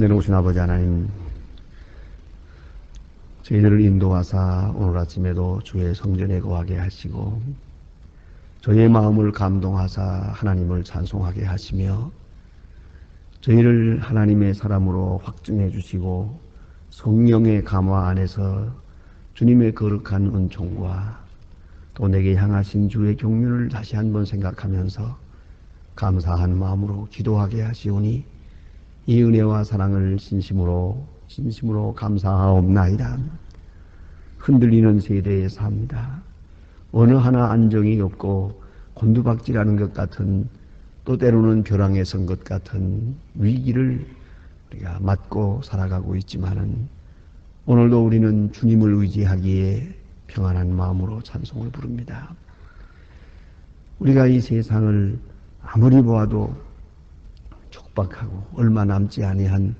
내놓으신 아버지 하나님, 저희들을 인도하사 오늘 아침에도 주의 성전에 거하게 하시고, 저희의 마음을 감동하사 하나님을 찬송하게 하시며, 저희를 하나님의 사람으로 확증해 주시고, 성령의 감화 안에서 주님의 거룩한 은총과 또 내게 향하신 주의 경륜을 다시 한번 생각하면서 감사한 마음으로 기도하게 하시오니 이 은혜와 사랑을 진심으로 진심으로 감사하옵나이다. 흔들리는 세대에 삽니다. 어느 하나 안정이 없고 곤두박질하는 것 같은 또 때로는 벼랑에 선 것 같은 위기를 우리가 맞고 살아가고 있지만은 오늘도 우리는 주님을 의지하기에 평안한 마음으로 찬송을 부릅니다. 우리가 이 세상을 아무리 보아도 촉박하고 얼마 남지 아니한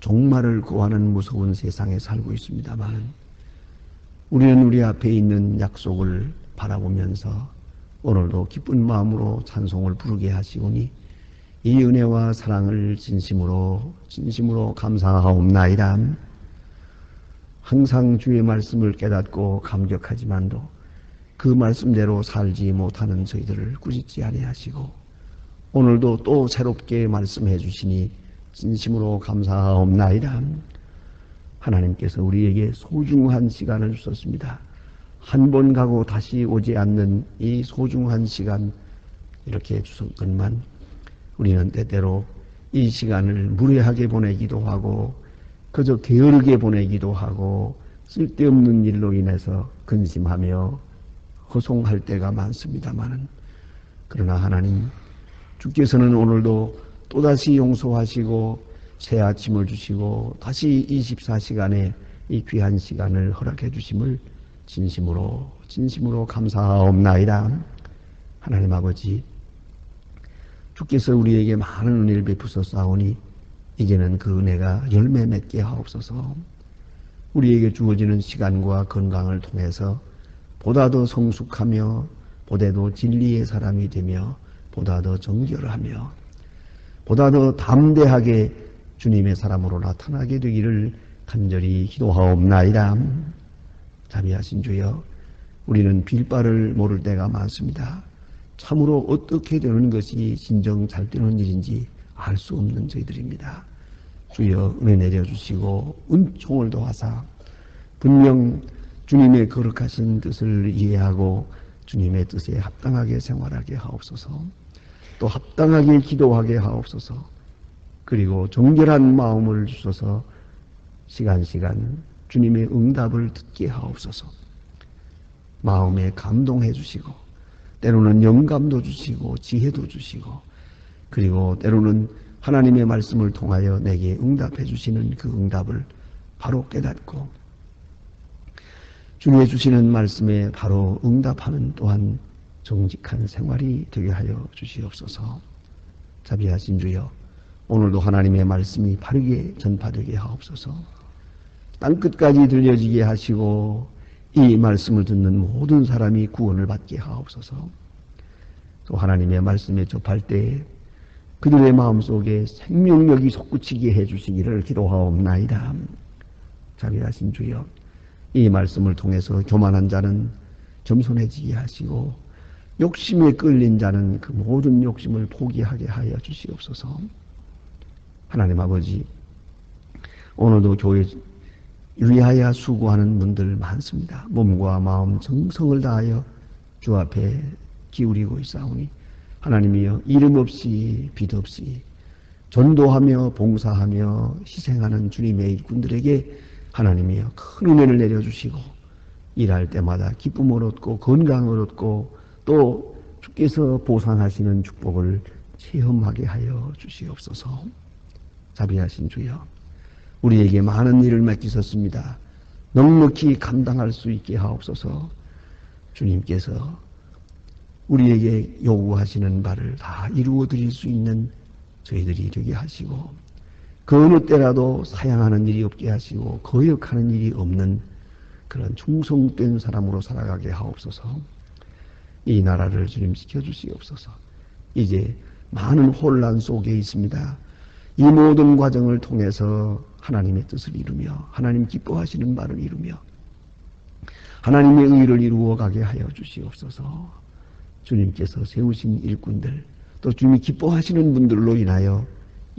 종말을 고하는 무서운 세상에 살고 있습니다만 우리는 우리 앞에 있는 약속을 바라보면서 오늘도 기쁜 마음으로 찬송을 부르게 하시오니 이 은혜와 사랑을 진심으로 진심으로 감사하옵나이다. 항상 주의 말씀을 깨닫고 감격하지만도 그 말씀대로 살지 못하는 저희들을 꾸짖지 아니하시고 오늘도 또 새롭게 말씀해 주시니 진심으로 감사하옵나이다. 하나님께서 우리에게 소중한 시간을 주셨습니다. 한 번 가고 다시 오지 않는 이 소중한 시간 이렇게 주셨건만 우리는 때때로 이 시간을 무례하게 보내기도 하고 그저 게으르게 보내기도 하고 쓸데없는 일로 인해서 근심하며 허송할 때가 많습니다만은 그러나 하나님 주께서는 오늘도 또다시 용서하시고 새 아침을 주시고 다시 24시간의 이 귀한 시간을 허락해 주심을 진심으로 진심으로 감사하옵나이다. 하나님 아버지 주께서 우리에게 많은 은혜를 베푸셨사오니 이제는 그 은혜가 열매 맺게 하옵소서. 우리에게 주어지는 시간과 건강을 통해서 보다 더 성숙하며 보다 더 진리의 사람이 되며 보다 더 정결하며 보다 더 담대하게 주님의 사람으로 나타나게 되기를 간절히 기도하옵나이다. 자비하신 주여 우리는 빌바를 모를 때가 많습니다. 참으로 어떻게 되는 것이 진정 잘 되는 일인지 알 수 없는 저희들입니다. 주여 은혜 내려주시고 은총을 도하사 분명 주님의 거룩하신 뜻을 이해하고 주님의 뜻에 합당하게 생활하게 하옵소서. 또 합당하게 기도하게 하옵소서. 그리고 정결한 마음을 주셔서. 시간 시간 주님의 응답을 듣게 하옵소서. 마음에 감동해 주시고 때로는 영감도 주시고 지혜도 주시고 그리고 때로는 하나님의 말씀을 통하여 내게 응답해 주시는 그 응답을 바로 깨닫고 주님의 주시는 말씀에 바로 응답하는 또한 정직한 생활이 되게 하여 주시옵소서. 자비하신 주여, 오늘도 하나님의 말씀이 바르게 전파되게 하옵소서. 땅끝까지 들려지게 하시고 이 말씀을 듣는 모든 사람이 구원을 받게 하옵소서. 또 하나님의 말씀에 접할 때 그들의 마음속에 생명력이 솟구치게 해주시기를 기도하옵나이다. 자비하신 주여, 이 말씀을 통해서 교만한 자는 겸손해지게 하시고 욕심에 끌린 자는 그 모든 욕심을 포기하게 하여 주시옵소서. 하나님 아버지, 오늘도 교회 위하여 수고하는 분들 많습니다. 몸과 마음, 정성을 다하여 주 앞에 기울이고 있사오니 하나님이여 이름 없이 빛 없이 전도하며 봉사하며 희생하는 주님의 일꾼들에게 하나님이여 큰 은혜를 내려주시고 일할 때마다 기쁨을 얻고 건강을 얻고 또 주께서 보상하시는 축복을 체험하게 하여 주시옵소서. 자비하신 주여 우리에게 많은 일을 맡기셨습니다. 넉넉히 감당할 수 있게 하옵소서. 주님께서 우리에게 요구하시는 바를 다 이루어 드릴 수 있는 저희들이 되게 하시고 그 어느 때라도 사양하는 일이 없게 하시고 거역하는 일이 없는 그런 충성된 사람으로 살아가게 하옵소서. 이 나라를 주님 지켜주시옵소서. 이제 많은 혼란 속에 있습니다. 이 모든 과정을 통해서 하나님의 뜻을 이루며 하나님 기뻐하시는 바를 이루며 하나님의 의를 이루어 가게 하여 주시옵소서. 주님께서 세우신 일꾼들 또 주님이 기뻐하시는 분들로 인하여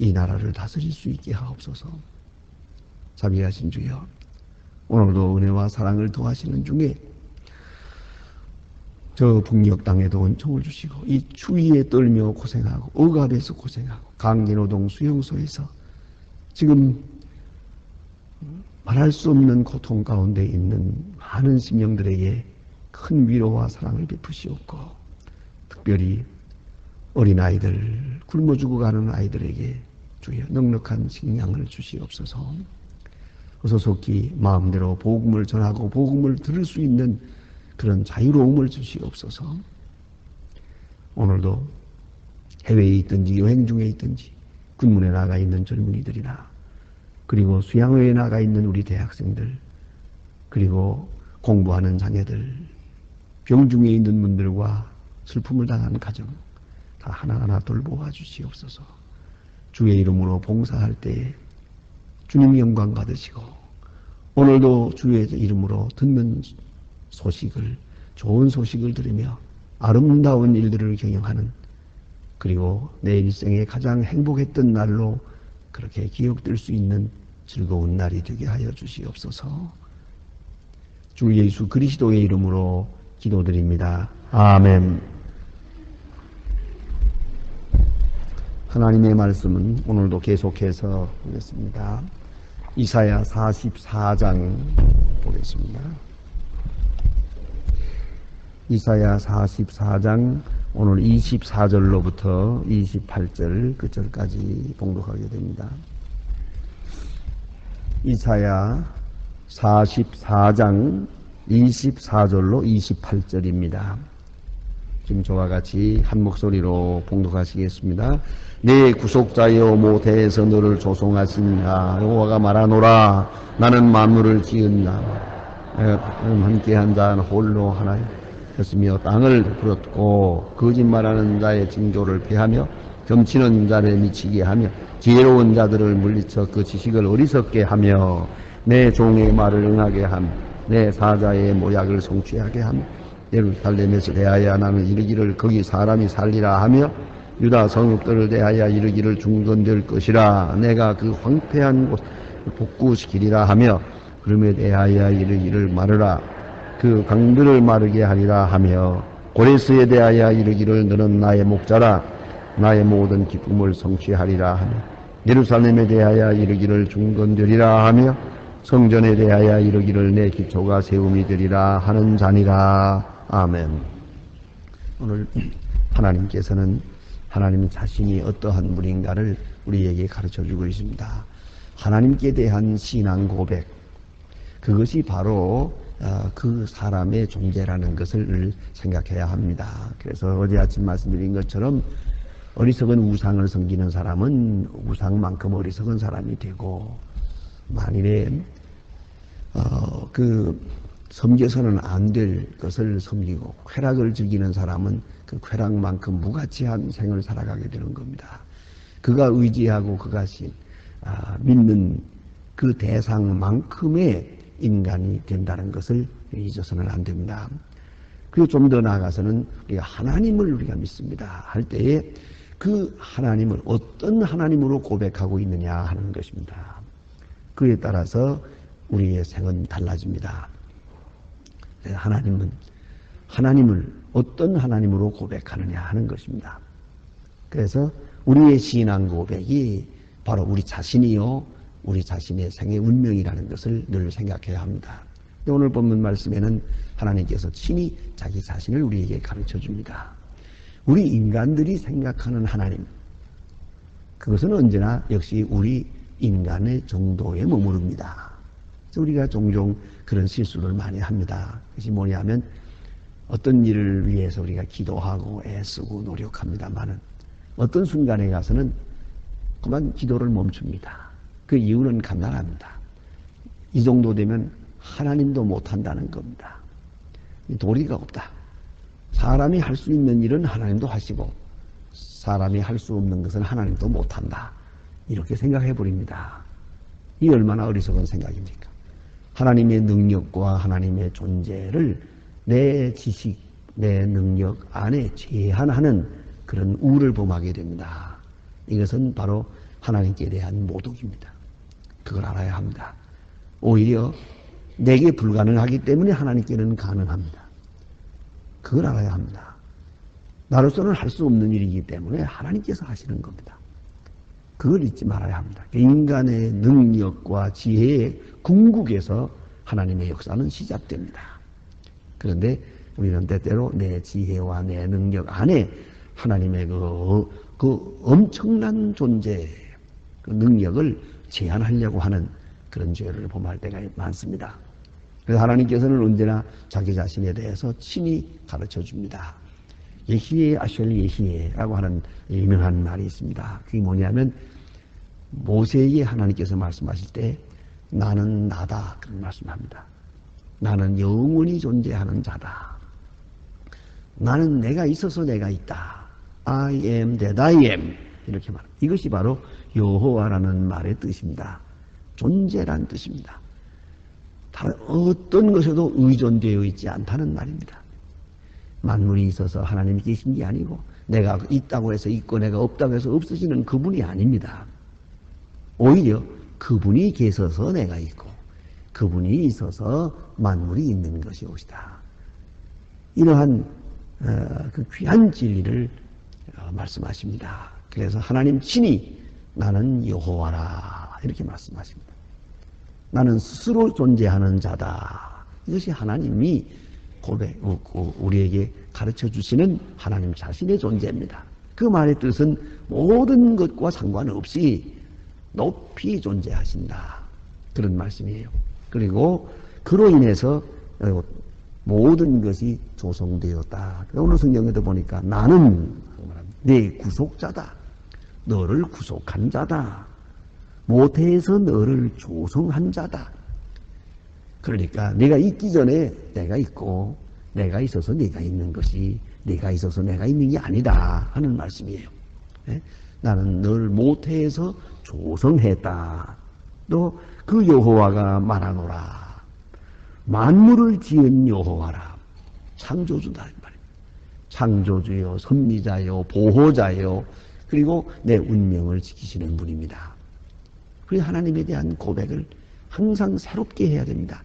이 나라를 다스릴 수 있게 하옵소서. 자비하신 주여 오늘도 은혜와 사랑을 더하시는 중에 저 북녘 땅에도 은총을 주시고 이 추위에 떨며 고생하고 억압에서 고생하고 강진호동 수용소에서 지금 말할 수 없는 고통 가운데 있는 많은 심령들에게 큰 위로와 사랑을 베푸시옵고 특별히 어린아이들 굶어 죽어가는 아이들에게 주여 넉넉한 식량을 주시옵소서. 어서 속히 마음대로 복음을 전하고 복음을 들을 수 있는 그런 자유로움을 주시옵소서. 오늘도 해외에 있든지 여행 중에 있든지 군문에 나가 있는 젊은이들이나 그리고 수양회에 나가 있는 우리 대학생들 그리고 공부하는 자녀들 병중에 있는 분들과 슬픔을 당한 가정 다 하나하나 돌보아 주시옵소서 주의 이름으로 봉사할 때에 주님 영광 받으시고 오늘도 주의 이름으로 듣는 소식을 좋은 소식을 들으며 아름다운 일들을 경영하는 그리고 내 일생에 가장 행복했던 날로 그렇게 기억될 수 있는 즐거운 날이 되게 하여 주시옵소서. 주 예수 그리스도의 이름으로 기도드립니다. 아멘. 하나님의 말씀은 오늘도 계속해서 보겠습니다. 이사야 44장 보겠습니다. 이사야 44장 오늘 24절로부터 28절 끝절까지 봉독하게 됩니다. 이사야 44장 24절로 28절입니다. 저와 같이 한 목소리로 봉독하시겠습니다. 내 구속자여 모태에서 너를 자 여호와가 말하노라 나는 만물을 지은다. 함께한 자는 홀로 하나였으며 땅을 풀었고 거짓말하는 자의 징조를 피하며 점치는 자를 미치게 하며 지혜로운 자들을 물리쳐 그 지식을 어리석게 하며 내 종의 말을 응하게 함, 내 사자의 모약을 성취하게 함, 예루살렘에서 대하여 나는 이르기를 거기 사람이 살리라 하며 유다 성읍들을 대하여 이르기를 중건될 것이라. 내가 그 황폐한 곳 복구시키리라 하며 그름에 대하여 이르기를 말하라. 그 강들을 마르게 하리라 하며 고레스에 대하여 이르기를 너는 나의 목자라. 나의 모든 기쁨을 성취하리라 하며 예루살렘에 대하여 이르기를 중건되리라 하며 성전에 대하여 이르기를 내 기초가 세움이 되리라 하는 자니라 아멘 오늘 하나님께서는 하나님 자신이 어떠한 분인가를 우리에게 가르쳐 주고 있습니다. 하나님께 대한 신앙 고백 그것이 바로 어, 그 사람의 존재라는 것을 생각해야 합니다. 그래서 어제 아침 말씀드린 것처럼 어리석은 우상을 섬기는 사람은 우상만큼 어리석은 사람이 되고 만일에 어, 그 섬겨서는 안 될 것을 섬기고 쾌락을 즐기는 사람은 그 쾌락만큼 무가치한 생을 살아가게 되는 겁니다. 그가 의지하고 그가 아, 믿는 그 대상만큼의 인간이 된다는 것을 잊어서는 안 됩니다. 그리고 좀 더 나아가서는 우리가 하나님을 우리가 믿습니다. 할 때에 그 하나님을 어떤 하나님으로 고백하고 있느냐 하는 것입니다. 그에 따라서 우리의 생은 달라집니다. 하나님은 하나님을 어떤 하나님으로 고백하느냐 하는 것입니다. 그래서 우리의 신앙 고백이 바로 우리 자신이요, 우리 자신의 생의 운명이라는 것을 늘 생각해야 합니다. 오늘 본문 말씀에는 하나님께서 친히 자기 자신을 우리에게 가르쳐 줍니다. 우리 인간들이 생각하는 하나님, 그것은 언제나 역시 우리 인간의 정도에 머무릅니다. 우리가 종종 그런 실수를 많이 합니다. 그것이 뭐냐면 어떤 일을 위해서 우리가 기도하고 애쓰고 노력합니다만은 어떤 순간에 가서는 그만 기도를 멈춥니다. 그 이유는 간단합니다. 이 정도 되면 하나님도 못한다는 겁니다. 도리가 없다. 사람이 할 수 있는 일은 하나님도 하시고 사람이 할 수 없는 것은 하나님도 못한다. 이렇게 생각해 버립니다. 이 얼마나 어리석은 생각입니까? 하나님의 능력과 하나님의 존재를 내 지식, 내 능력 안에 제한하는 그런 우를 범하게 됩니다. 이것은 바로 하나님께 대한 모독입니다. 그걸 알아야 합니다. 오히려 내게 불가능하기 때문에 하나님께는 가능합니다. 그걸 알아야 합니다. 나로서는 할 수 없는 일이기 때문에 하나님께서 하시는 겁니다. 그걸 잊지 말아야 합니다. 인간의 능력과 지혜의 궁극에서 하나님의 역사는 시작됩니다. 그런데 우리는 때때로 내 지혜와 내 능력 안에 하나님의 그, 그 엄청난 존재, 그 능력을 제한하려고 하는 그런 죄를 범할 때가 많습니다. 그래서 하나님께서는 언제나 자기 자신에 대해서 친히 가르쳐 줍니다. 예시에 아쉘 예시에라고 하는 유명한 말이 있습니다. 그게 뭐냐면 모세에게 하나님께서 말씀하실 때 나는 나다 그런 말씀합니다. 나는 영원히 존재하는 자다. 나는 내가 있어서 내가 있다. I am that I am 이렇게 말. 이것이 바로 여호와라는 말의 뜻입니다. 존재란 뜻입니다. 다른 어떤 것에도 의존되어 있지 않다는 말입니다. 만물이 있어서 하나님이 계신 게 아니고 내가 있다고 해서 있고 내가 없다고 해서 없으시는 그분이 아닙니다. 오히려 그분이 계셔서 내가 있고 그분이 있어서 만물이 있는 것이 옵시다. 이러한 어, 그 귀한 진리를 어, 말씀하십니다. 그래서 하나님 친히 나는 여호와라 이렇게 말씀하십니다. 나는 스스로 존재하는 자다. 이것이 하나님이 고백, 우리에게 가르쳐 주시는 하나님 자신의 존재입니다. 그 말의 뜻은 모든 것과 상관없이 높이 존재하신다. 그런 말씀이에요. 그리고 그로 인해서 모든 것이 조성되었다. 오늘 성경에도 보니까 나는 내 구속자다. 너를 구속한 자다. 모태에서 너를 조성한 자다. 그러니까 내가 있기 전에 내가 있고 내가 있어서 내가 있는 것이 내가 있어서 내가 있는 게 아니다 하는 말씀이에요. 네? 나는 널 모태에서 조성했다. 또 그 여호와가 말하노라. 만물을 지은 여호와라. 창조주다. 창조주요, 섭리자요, 보호자요, 그리고 내 운명을 지키시는 분입니다. 그래서 하나님에 대한 고백을 항상 새롭게 해야 됩니다.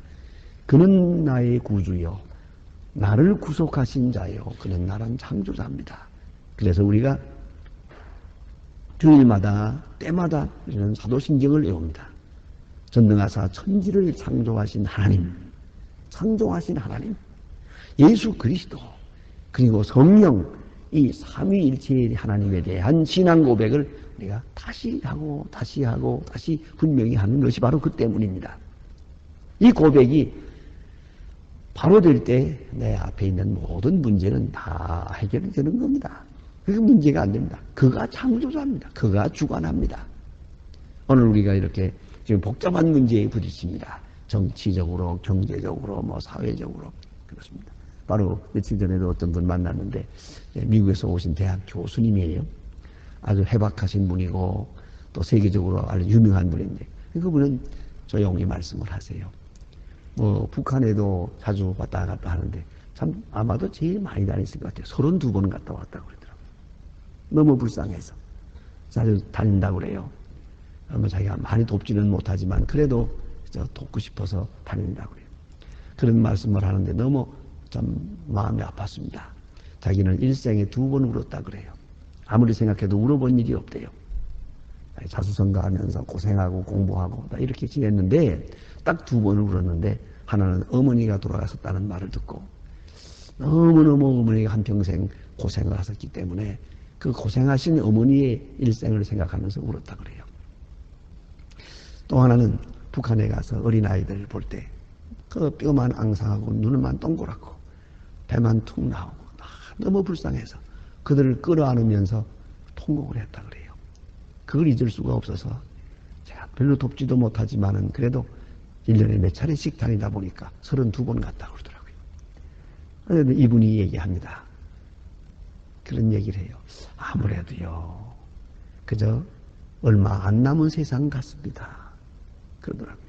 그는 나의 구주요. 나를 구속하신 자요. 그는 나란 창조자입니다. 그래서 우리가 주일마다 때마다 이런 사도신경을 외웁니다. 전능하사 천지를 창조하신 하나님, 창조하신 하나님, 예수 그리스도, 그리고 성령, 이 삼위일체의 하나님에 대한 신앙 고백을 우리가 다시 하고 다시 하고 다시 분명히 하는 것이 바로 그 때문입니다. 이 고백이 바로 될 때 내 앞에 있는 모든 문제는 다 해결이 되는 겁니다. 그 문제가 안 됩니다. 그가 창조자입니다. 그가 주관합니다. 오늘 우리가 이렇게 지금 복잡한 문제에 부딪힙니다. 정치적으로, 경제적으로, 뭐 사회적으로 그렇습니다. 바로 며칠 전에도 어떤 분 만났는데 예, 미국에서 오신 대학 교수님이에요. 아주 해박하신 분이고 또 세계적으로 아주 유명한 분인데 그분은 조용히 말씀을 하세요. 뭐 북한에도 자주 왔다 갔다 하는데 참 아마도 제일 많이 다녔을 것 같아요. 32번 갔다 왔다고 그러더라고요. 너무 불쌍해서. 자주 다닌다고 그래요. 아마 자기가 많이 돕지는 못하지만 그래도 돕고 싶어서 다닌다고 그래요. 그런 말씀을 하는데 너무 참 마음이 아팠습니다. 자기는 일생에 두 번 울었다 그래요. 아무리 생각해도 울어본 일이 없대요. 자수성가 하면서 고생하고 공부하고 다 이렇게 지냈는데 딱 두 번을 울었는데 하나는 어머니가 돌아가셨다는 말을 듣고 너무너무 어머니가 한평생 고생을 하셨기 때문에 그 고생하신 어머니의 일생을 생각하면서 울었다 그래요. 또 하나는 북한에 가서 어린아이들을 볼때 그 뼈만 앙상하고 눈만 동그랗고 배만 툭 나오고 너무 불쌍해서 그들을 끌어안으면서 통곡을 했다 그래요. 그걸 잊을 수가 없어서 제가 별로 돕지도 못하지만은 그래도 1년에 몇 차례씩 다니다 보니까 32번 갔다 그러더라고요. 그런데 이분이 얘기합니다. 그런 얘기를 해요. 아무래도요, 그저 얼마 안 남은 세상 같습니다. 그러더라고요.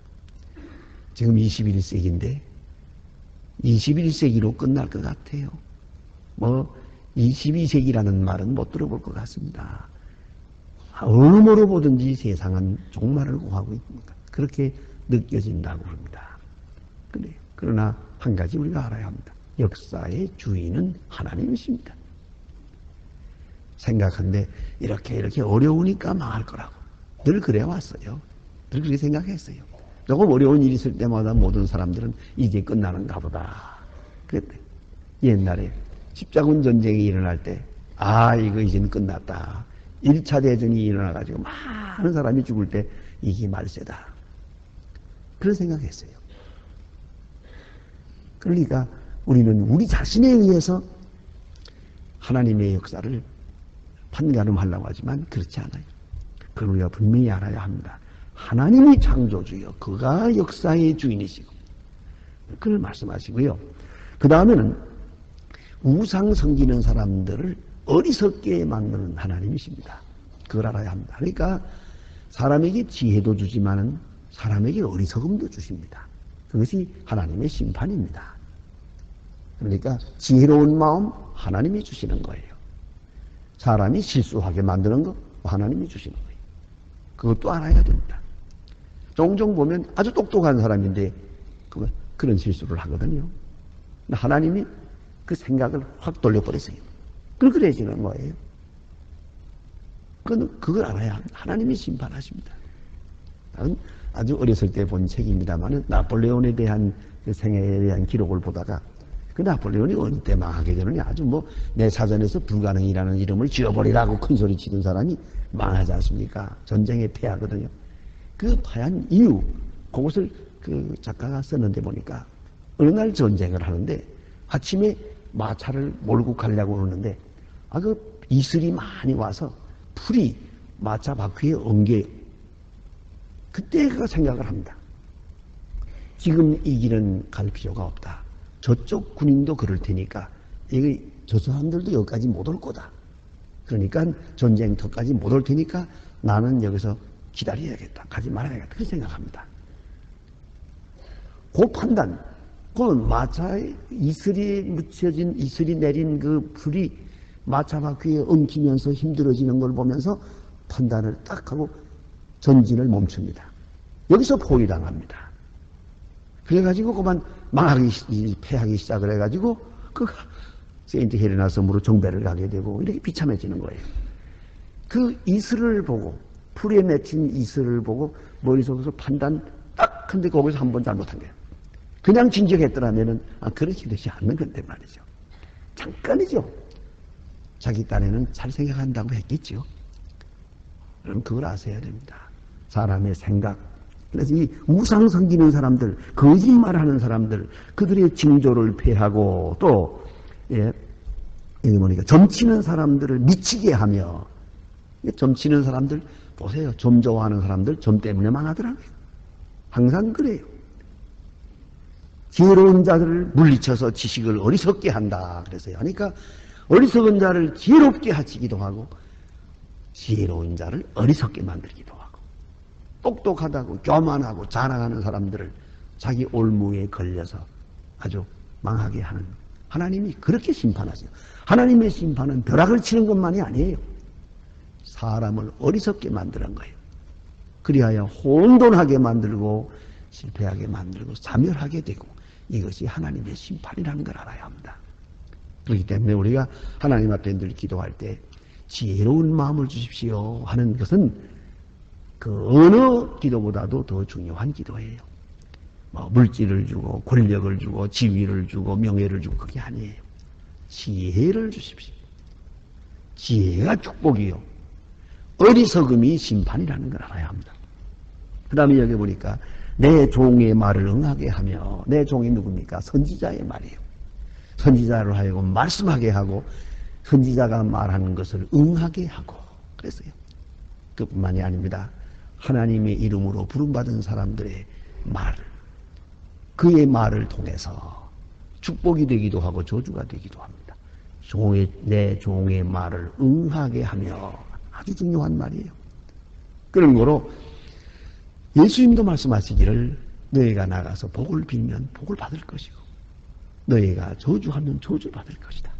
지금 21세기인데 21세기로 끝날 것 같아요. 뭐 22세기라는 말은 못 들어볼 것 같습니다. 어느로 보든지 세상은 종말을 고하고 있습니다. 그렇게 느껴진다고 합니다. 그래. 그러나 한 가지 우리가 알아야 합니다. 역사의 주인은 하나님이십니다. 생각한데 이렇게 이렇게 어려우니까 망할 거라고 늘 그래 왔어요. 늘 그렇게 생각했어요. 조금 어려운 일이 있을 때마다 모든 사람들은 이제 끝나는가 보다. 그랬대. 옛날에 십자군 전쟁이 일어날 때, 아, 이거 이제는 끝났다. 1차 대전이 일어나가지고 많은 사람이 죽을 때 이게 말세다. 그런 생각했어요. 그러니까 우리는 우리 자신에 의해서 하나님의 역사를 판가름하려고 하지만 그렇지 않아요. 그걸 우리가 분명히 알아야 합니다. 하나님이 창조주요. 그가 역사의 주인이시고. 그걸 말씀하시고요. 그 다음에는 우상 섬기는 사람들을 어리석게 만드는 하나님이십니다. 그걸 알아야 합니다. 그러니까 사람에게 지혜도 주지만은 사람에게 어리석음도 주십니다. 그것이 하나님의 심판입니다. 그러니까 지혜로운 마음 하나님이 주시는 거예요. 사람이 실수하게 만드는 거 하나님이 주시는 거예요. 그것도 알아야 됩니다. 종종 보면 아주 똑똑한 사람인데 그런 실수를 하거든요. 하나님이 그 생각을 확 돌려버리세요. 그걸 그래지는 거예요. 그건 그걸 알아야. 하나님이 심판하십니다. 아주 어렸을 때 본 책입니다만은 나폴레온에 대한 그 생애에 대한 기록을 보다가 그 나폴레온이 때 망하게 되느냐 아주 뭐 내 사전에서 불가능이라는 이름을 지어버리라고 큰 소리 치던 사람이 망하지 않습니까? 전쟁에 패하거든요. 그 파한 이유 그것을 그 작가가 썼는데 보니까 어느 날 전쟁을 하는데 아침에 마차를 몰고 가려고 그러는데 아 그 이슬이 많이 와서 풀이 마차 바퀴에 엉겨 그때 그 생각을 합니다. 지금 이 길은 갈 필요가 없다. 저쪽 군인도 그럴 테니까 이게 저 사람들도 여기까지 못 올 거다. 그러니까 전쟁터까지 못 올 테니까 나는 여기서 기다려야겠다. 가지 말아야겠다. 그렇게 생각합니다. 그 판단, 그 마차에 이슬이 묻혀진, 이슬이 내린 그 불이 마차 바퀴에 엉키면서 힘들어지는 걸 보면서 판단을 딱 하고 전진을 멈춥니다. 여기서 포위당합니다. 그래가지고 그만 망하기, 패하기 시작을 해가지고 그 세인트 헬레나 섬으로 정배를 가게 되고 이렇게 비참해지는 거예요. 그 이슬을 보고 풀에 맺힌 이슬을 보고 머릿속에서 판단 딱 근데 거기서 한 번 잘못한 거예요. 그냥 진정했더라면은 아, 그렇게 되지 않는 건데 말이죠. 잠깐이죠. 자기 딴에는 잘 생각한다고 했겠죠. 그럼 그걸 아셔야 됩니다. 사람의 생각. 그래서 이 우상 섬기는 사람들, 거짓말하는 사람들, 그들의 징조를 폐하고 또 예, 여기 보니까 점치는 사람들을 미치게 하며 점치는 사람들 보세요. 점 좋아하는 사람들 점 때문에 망하더라고요. 항상 그래요. 지혜로운 자들을 물리쳐서 지식을 어리석게 한다. 그래서요. 그러니까 어리석은 자를 지혜롭게 하시기도 하고 지혜로운 자를 어리석게 만들기도 하고 똑똑하다고 교만하고 자랑하는 사람들을 자기 올무에 걸려서 아주 망하게 하는 하나님이 그렇게 심판하세요. 하나님의 심판은 벼락을 치는 것만이 아니에요. 사람을 어리석게 만드는 거예요. 그리하여 혼돈하게 만들고 실패하게 만들고 사멸하게 되고 이것이 하나님의 심판이라는 걸 알아야 합니다. 그렇기 때문에 우리가 하나님 앞에 늘 기도할 때 지혜로운 마음을 주십시오 하는 것은 그 어느 기도보다도 더 중요한 기도예요. 뭐 물질을 주고 권력을 주고 지위를 주고 명예를 주고 그게 아니에요. 지혜를 주십시오. 지혜가 축복이요. 어리석음이 심판이라는 걸 알아야 합니다. 그 다음에 여기 보니까 내 종의 말을 응하게 하며 내 종이 누굽니까? 선지자의 말이에요. 선지자를 하여금 말씀하게 하고 선지자가 말하는 것을 응하게 하고 그랬어요. 그뿐만이 아닙니다. 하나님의 이름으로 부름받은 사람들의 말을 그의 말을 통해서 축복이 되기도 하고 저주가 되기도 합니다. 종의 내 종의 말을 응하게 하며 아주 중요한 말이에요. 그런 거로 예수님도 말씀하시기를 너희가 나가서 복을 빌면 복을 받을 것이고 너희가 저주하면 저주 받을 것이다.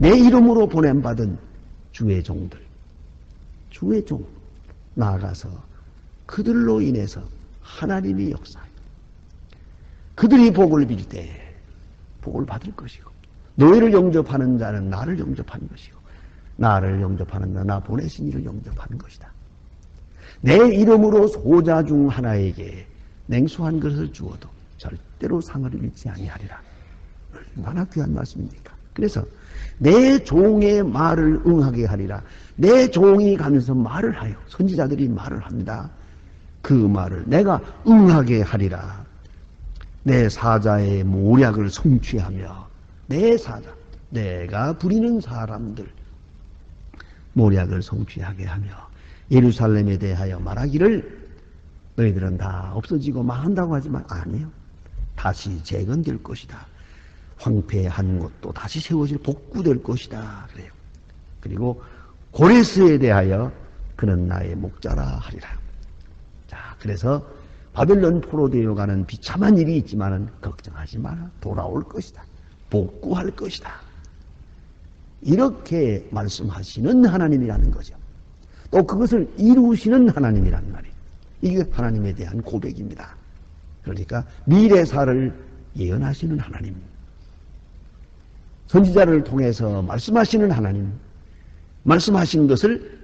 내 이름으로 보냄받은 주의 종들, 주의 종 나아가서 그들로 인해서 하나님이 역사해. 그들이 복을 빌 때 복을 받을 것이고 너희를 영접하는 자는 나를 영접하는 것이고 나를 영접하는 자, 나 보내신 이를 영접하는 것이다. 내 이름으로 소자 중 하나에게 냉수한 것을 주어도 절대로 상을 잃지 아니하리라. 얼마나 귀한 말씀입니까? 그래서 내 종의 말을 응하게 하리라. 내 종이 가면서 말을 하여 선지자들이 말을 합니다. 그 말을 내가 응하게 하리라. 내 사자의 모략을 성취하며 내 사자, 내가 부리는 사람들 모략을 성취하게 하며 예루살렘에 대하여 말하기를 너희들은 다 없어지고 망한다고 하지만 아니요. 다시 재건될 것이다. 황폐한 것도 다시 세워질 복구될 것이다. 그래요. 그리고 고레스에 대하여 그는 나의 목자라 하리라. 자, 그래서 바벨론 포로되어 가는 비참한 일이 있지만은 걱정하지 마라. 돌아올 것이다. 복구할 것이다. 이렇게 말씀하시는 하나님이라는 거죠. 또 그것을 이루시는 하나님이란 말이에요. 이게 하나님에 대한 고백입니다. 그러니까 미래사를 예언하시는 하나님. 선지자를 통해서 말씀하시는 하나님. 말씀하신 것을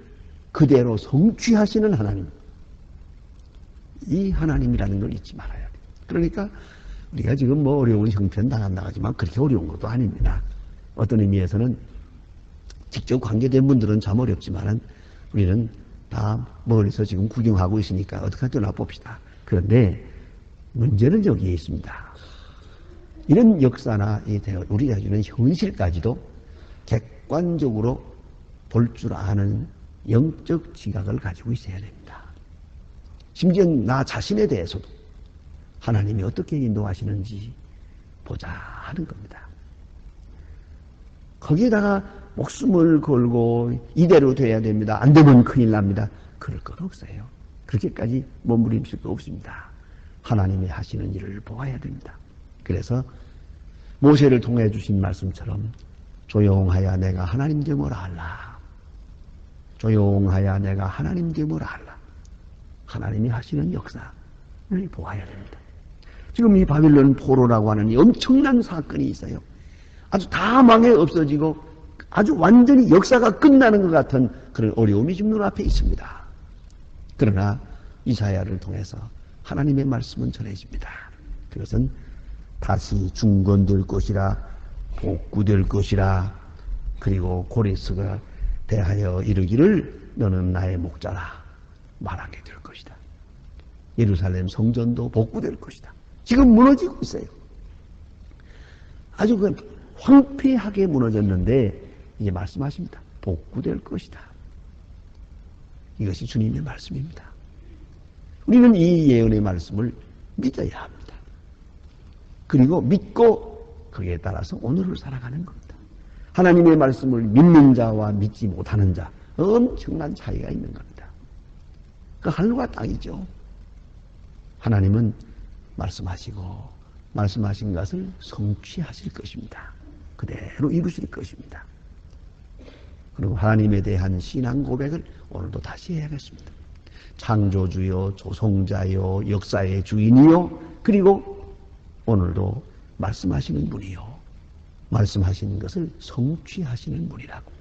그대로 성취하시는 하나님. 이 하나님이라는 걸 잊지 말아야 돼요. 그러니까 우리가 지금 뭐 어려운 형편 당한다 하지만 그렇게 어려운 것도 아닙니다. 어떤 의미에서는 직접 관계된 분들은 참 어렵지만은 우리는 다 멀리서 지금 구경하고 있으니까 어떻게 할지나 봅시다. 그런데 문제는 여기에 있습니다. 이런 역사나 우리가 주는 현실까지도 객관적으로 볼 줄 아는 영적 지각을 가지고 있어야 됩니다. 심지어 나 자신에 대해서도 하나님이 어떻게 인도하시는지 보자 하는 겁니다. 거기에다가 목숨을 걸고 이대로 돼야 됩니다. 안 되면 큰일 납니다. 그럴 것 없어요. 그렇게까지 몸부림칠 거 없습니다. 하나님이 하시는 일을 보아야 됩니다. 그래서 모세를 통해 주신 말씀처럼 조용하여 내가 하나님 됨을 알라. 조용하여 내가 하나님 됨을 알라. 하나님이 하시는 역사를 보아야 됩니다. 지금 이 바빌론 포로라고 하는 이 엄청난 사건이 있어요. 아주 다 망해 없어지고 아주 완전히 역사가 끝나는 것 같은 그런 어려움이 지금 눈앞에 있습니다. 그러나 이사야를 통해서 하나님의 말씀은 전해집니다. 그것은 다시 중건될 것이라 복구될 것이라 그리고 고레스가 대하여 이르기를 너는 나의 목자라 말하게 될 것이다. 예루살렘 성전도 복구될 것이다. 지금 무너지고 있어요. 아주 그 황폐하게 무너졌는데 이제 말씀하십니다. 복구될 것이다. 이것이 주님의 말씀입니다. 우리는 이 예언의 말씀을 믿어야 합니다. 그리고 믿고 거기에 따라서 오늘을 살아가는 겁니다. 하나님의 말씀을 믿는 자와 믿지 못하는 자 엄청난 차이가 있는 겁니다. 그 하늘과 땅이죠. 하나님은 말씀하시고 말씀하신 것을 성취하실 것입니다. 그대로 이루실 것입니다. 그리고 하나님에 대한 신앙 고백을 오늘도 다시 해야겠습니다. 창조주요, 조성자요, 역사의 주인이요, 그리고 오늘도 말씀하시는 분이요. 말씀하시는 것을 성취하시는 분이라고.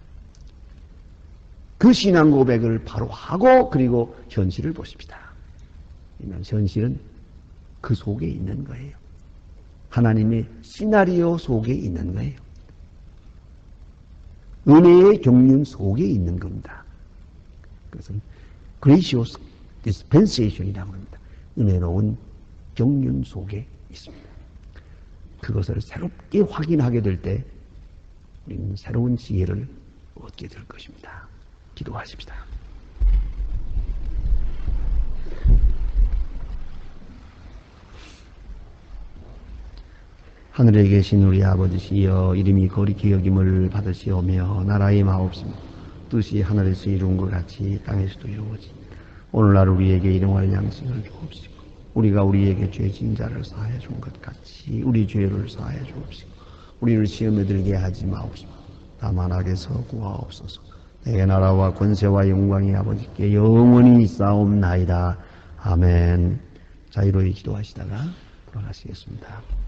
그 신앙 고백을 바로 하고 그리고 현실을 보십시다. 현실은 그 속에 있는 거예요. 하나님의 시나리오 속에 있는 거예요. 은혜의 경륜 속에 있는 겁니다. 그것은 gracious dispensation이라고 합니다. 은혜로운 경륜 속에 있습니다. 그것을 새롭게 확인하게 될 때 우리는 새로운 지혜를 얻게 될 것입니다. 기도하십시다. 하늘에 계신 우리 아버지시여 이름이 거룩히 여김을 받으시오며 나라의 마옵소서 뜻이 하늘에서 이룬 것 같이 땅에서도 이루어집니다. 오늘날 우리에게 일용할 양식을 주옵시고 우리가 우리에게 죄진 자를 사하여 준것 같이 우리 죄를 사하여 주옵시고 우리를 시험에 들게 하지 마옵시고 다만 악에서 구하옵소서. 내게 나라와 권세와 영광이 아버지께 영원히 있사옵나이다. 아멘. 자유로이 기도하시다가 돌아가시겠습니다